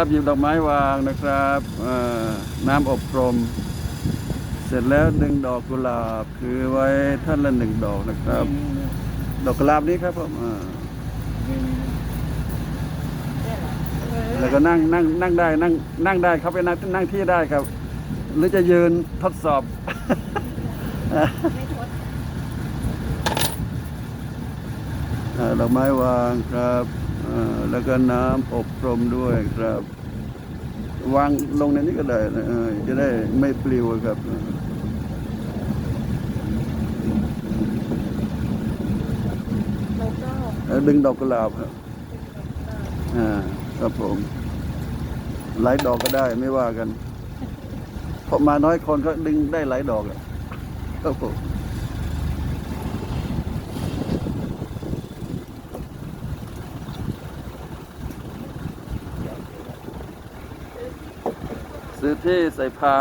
ครับหยิบดอกไม้วางนะครับน้ำอบรม เสร็จแล้วดึงดอกกุหลาบคือไว้ท่านละหนึ่งดอกนะครับ ดอกกุหลาบนี้ครับผมแล้วก็นั่งนั่งนั่งได้นั่งนั่งได้ครับไปนั่งนั่งที่ได้ครับ หรือจะยืนทดสอบดอกไม้วางครับ แล้วก็น้ำอบรมด้วยครับ วางลงในนี้ก็ได้นะเออจะได้ไม่ปลิวครับแล้วก็เออดึงดอกกุหลาบครับอ่าครับผมหลายดอกก็ได้ไม่ว่ากัน เพราะมาน้อยคนก็ดึงได้หลายดอกอะครับผม ซื้อที่ใส่พา